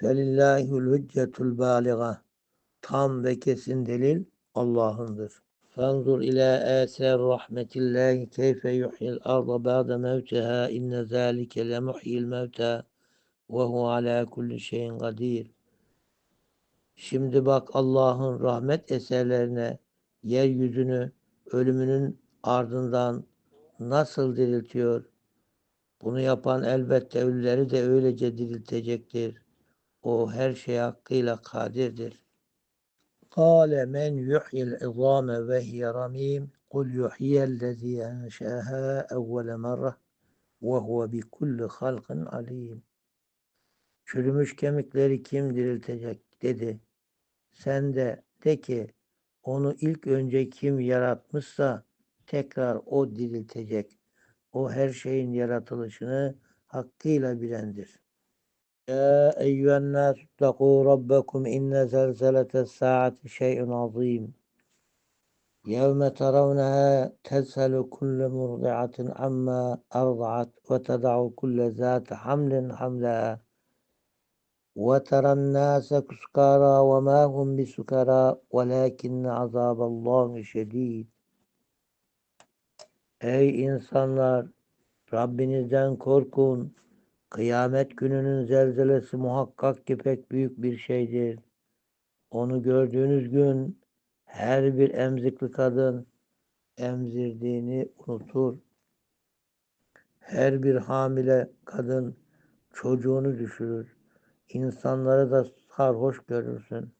Felillahül hüccetul bâliga. Tam ve kesin delil Allah'ındır. Fanzur ila eser rahmetillahi keyfe yuhyil arda ba'de mevteha inne zâlike le muhyil mevta ve hu ala kulli şeyin kadir. Şimdi bak Allah'ın rahmet eserlerine yeryüzünü ölümünün ardından nasıl diriltiyor? Bunu yapan elbette ölüleri de öylece diriltecektir. O her şeye hakkıyla kadirdir. Kale men yuhyil izame ve hiye ramim kul yuhyiyellezî enşâhâ evvele merre ve huve bi kulli halkın alim. Çürümüş kemikleri kim diriltecek dedi. Sen de de ki onu ilk önce kim yaratmışsa tekrar o diriltecek. O her şeyin yaratılışını hakkıyla bilendir. يا أيها الناس اتقوا ربكم إن زلزلة الساعة شيء عظيم. يوم ترونها تسهل كل مرضعة عما أرضعت وتدع كل ذات حمل حملها. وترى الناس سكارى وما هم بسكارى ولكن عذاب الله شديد. أي insanlar Rabbinizden korkun Kıyamet gününün zelzelesi muhakkak ki pek büyük bir şeydir. Onu gördüğünüz gün her bir emzikli kadın emzirdiğini unutur. Her bir hamile kadın çocuğunu düşürür. İnsanları da sarhoş görürsün.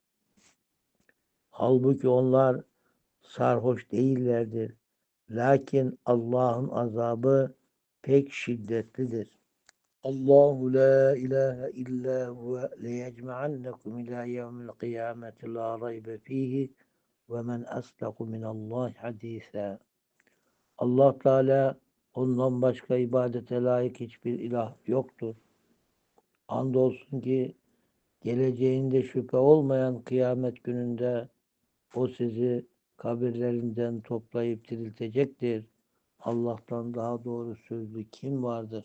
Halbuki onlar sarhoş değillerdir. Lakin Allah'ın azabı pek şiddetlidir. Allahu la ilahe illa huve leyecme'annekum ila yevmil kıyameti la raybe fihi ve men aslaku minallahi hadisa. Allah Teala ondan başka ibadete layık hiçbir ilah yoktur. Andolsun ki geleceğinde şüphe olmayan kıyamet gününde o sizi kabirlerinden toplayıp diriltecektir. Allah'tan daha doğru sözlü kim vardır?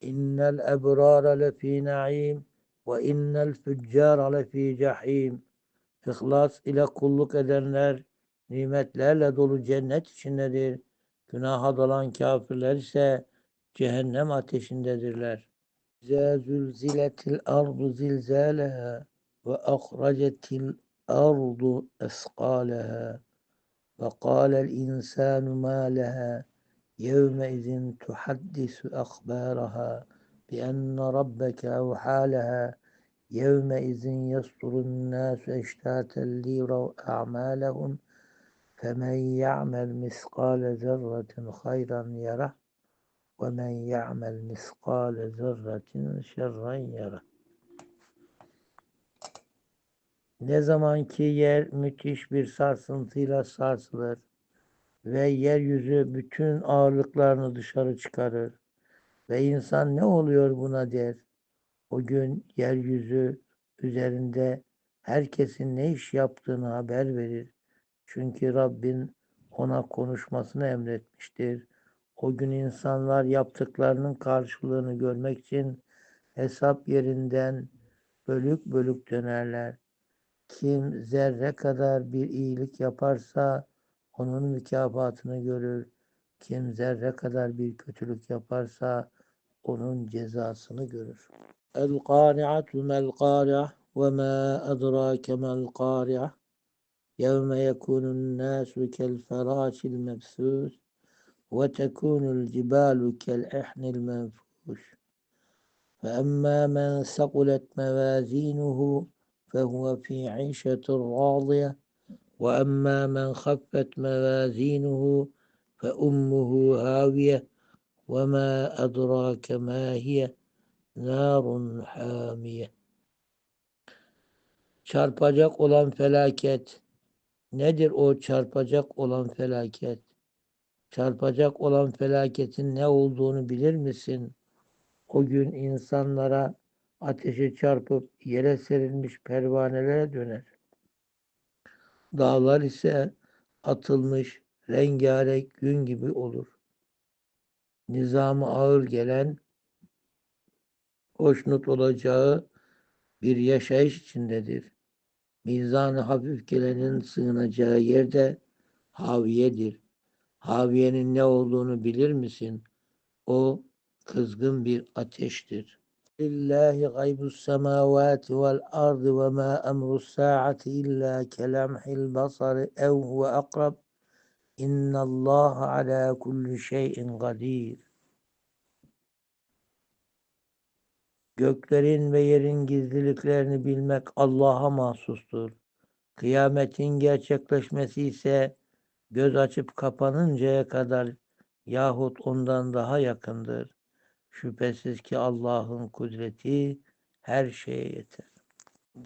İnnel ebrara lefî na'im ve innel füccara lefî cahim. İhlas ile kulluk edenler nimetlerle dolu cennet içindedir. Günaha dalan kafirler ise cehennem ateşindedirler. Zülziletil ardu zilzâleha ve akhracetil ardu esqâleha ve kâlel insânu mâ يومئذ تحدث أخبارها بأن ربك أوحى لها يومئذ يصدر الناس أشتاتا ليروا أعمالهم فمن يعمل مثقال ذرة خيرا يره ومن يعمل مثقال ذرة شرا يره Ne zaman ki yer müthiş bir sarsıntıyla sarsılır, ve yeryüzü bütün ağırlıklarını dışarı çıkarır. Ve insan ne oluyor buna der. O gün yeryüzü üzerinde herkesin ne iş yaptığını haber verir. Çünkü Rabbin ona konuşmasını emretmiştir. O gün insanlar yaptıklarının karşılığını görmek için hesap yerinden bölük bölük dönerler. Kim zerre kadar bir iyilik yaparsa onun mükafatını görür. Kim zerre kadar bir kötülük yaparsa onun cezasını görür. El qari'atu mel qari'ah ve ma edrake mel qari'ah yevme yekunun nasu kel ferâşil mebsûs ve tekunul cibalu kel ihnil menfuş فأما من ثقلت موازينه فهو في عيشة راضية وأما من خفت موازينه فأمه هاوية وما أدراك ما هي نار حامية Çarpacak olan felaket nedir o çarpacak olan felaket? Çarpacak olan felaketin ne olduğunu bilir misin? O gün insanlara ateşe çarpıp yere serilmiş pervanelere döner. Dağlar ise atılmış rengarenk gün gibi olur. Nizamı ağır gelen hoşnut olacağı bir yaşayış içindedir. Mizanı hafif gelenin sığınacağı yerde haviyedir. Haviyenin ne olduğunu bilir misin? O kızgın bir ateştir. Gaybus semavati vel ardı ve ma emrus saati illa kelamhil basari ev huve akrab. İnnallaha ala kulli şeyin kadir. Göklerin ve yerin gizliliklerini bilmek Allah'a mahsustur. Kıyametin gerçekleşmesi ise göz açıp kapanıncaya kadar yahut ondan daha yakındır. Şüphesiz ki Allah'ın kudreti her şeye yeter.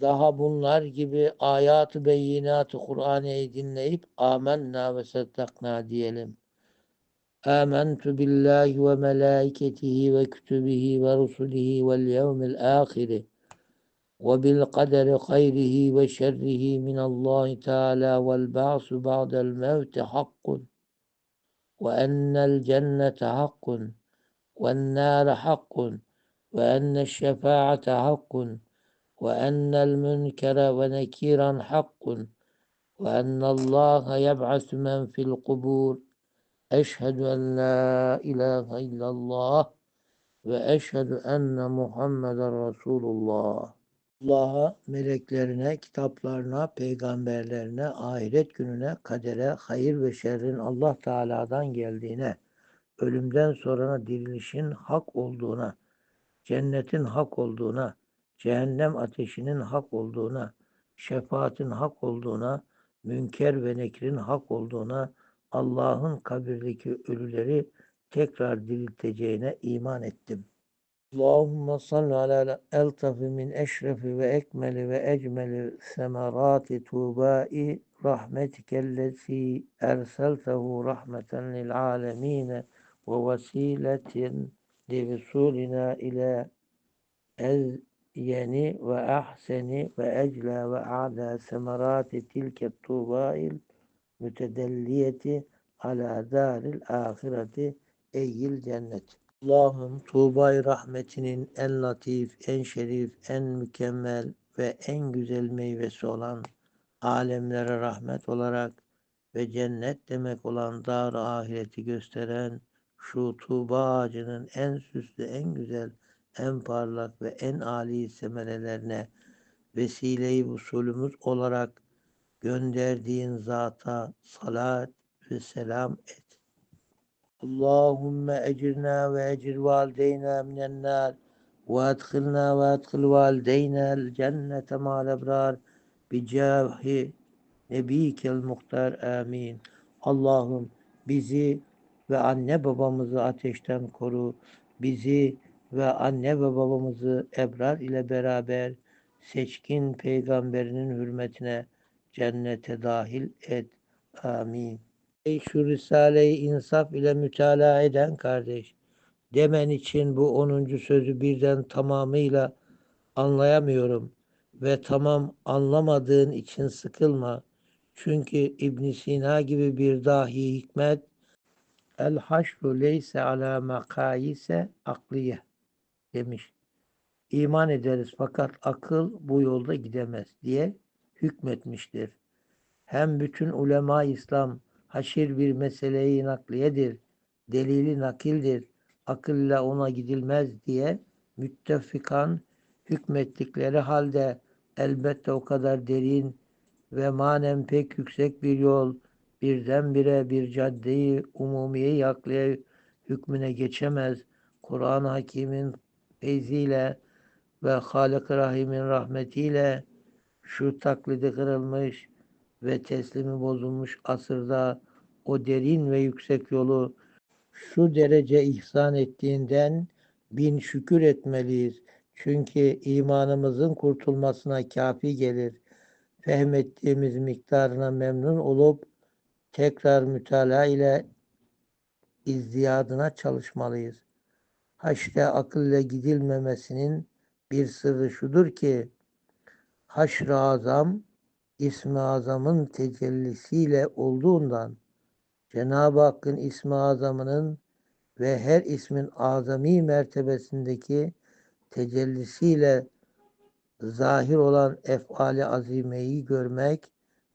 Daha bunlar gibi ayat-ı beyinat-ı Kur'an'ı dinleyip amenna ve saddakna diyelim. Âmentu billahi ve melâiketihi ve kütübihi ve rusulihi vel yevmil âhiri ve bil kaderi hayrihi ve şerrihi minallahi teâlâ vel ba'su ba'del mevti hakkun ve ennel cennete hakkun enneş şefaate hakkun ve ennel münkere ve nekiran hakkun ve ennallâhe yeb'asu men fil kubur Eşhedü en la ilahe illallah ve eşhedü enne Muhammeden Resulullah. Allah'a, meleklerine, kitaplarına, peygamberlerine, ahiret gününe, kadere, hayır ve şerrin Allah Teala'dan geldiğine, ölümden sonra dirilişin hak olduğuna, cennetin hak olduğuna, cehennem ateşinin hak olduğuna, şefaatin hak olduğuna, münker ve nekrin hak olduğuna, Allah'ın kabirdeki ölüleri tekrar dirilteceğine iman ettim. Allahümme salli ala eltafi min eşrefi ve ekmeli ve ecmeli semerati tubai rahmetikellezi erseltehu rahmeten lil alemine ezyeni ve ahseni ve ecla ve a'la semerati tilke tubail mütedelliyeti ala daril ahireti eyyil cennet. Allah'ım tuğbay rahmetinin en latif, en şerif, en mükemmel ve en güzel meyvesi olan alemlere rahmet olarak ve cennet demek olan dar ahireti gösteren şu tuğba ağacının en süslü, en güzel, en parlak ve en âli semerelerine vesile-i usulümüz olarak gönderdiğin zata salat ve selam et. Allahümme ecirna ve ecir valideyna minen nar ve adkhilna ve adkhil valideyna cennete ma'al ebrar bicahi nebikel muhtar amin. Allah'ım bizi ve anne babamızı ateşten koru. Bizi ve anne ve babamızı ebrar ile beraber seçkin peygamberinin hürmetine cennete dahil et. Amin. Ey şu Risale-i İnsaf ile mütalaa eden kardeş, demen için bu 10. sözü birden tamamıyla anlayamıyorum ve tamam anlamadığın için sıkılma. Çünkü İbn Sina gibi bir dahi hikmet El haşru leyse ala makayise akliye demiş. İman ederiz fakat akıl bu yolda gidemez diye hükmetmiştir. Hem bütün ulema İslam haşir bir meseleyi nakliyedir, delili nakildir, akılla ona gidilmez diye müttefikan hükmettikleri halde elbette o kadar derin ve manen pek yüksek bir yol birdenbire bir caddeyi umumiye yaklaya hükmüne geçemez. Kur'an-ı Hakim'in feyziyle ve Halik-i Rahim'in rahmetiyle şu taklidi kırılmış ve teslimi bozulmuş asırda o derin ve yüksek yolu şu derece ihsan ettiğinden bin şükür etmeliyiz. Çünkü imanımızın kurtulmasına kafi gelir. Fehmettiğimiz miktarına memnun olup tekrar mütalaa ile izdiyadına çalışmalıyız. Haşte akılla gidilmemesinin bir sırrı şudur ki haşr-ı azam ismi azamın tecellisiyle olduğundan Cenab-ı Hakk'ın ismi azamının ve her ismin azami mertebesindeki tecellisiyle zahir olan efali azimeyi görmek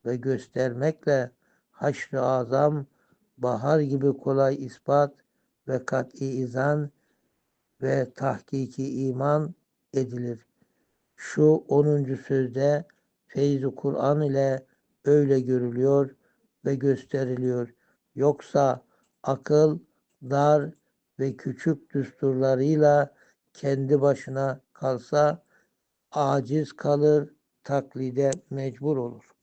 ve göstermekle haşr-ı azam, bahar gibi kolay ispat ve kat'i izan ve tahkiki iman edilir. Şu 10. sözde feyz-i Kur'an ile öyle görülüyor ve gösteriliyor. Yoksa akıl dar ve küçük düsturlarıyla kendi başına kalsa aciz kalır, taklide mecbur olur.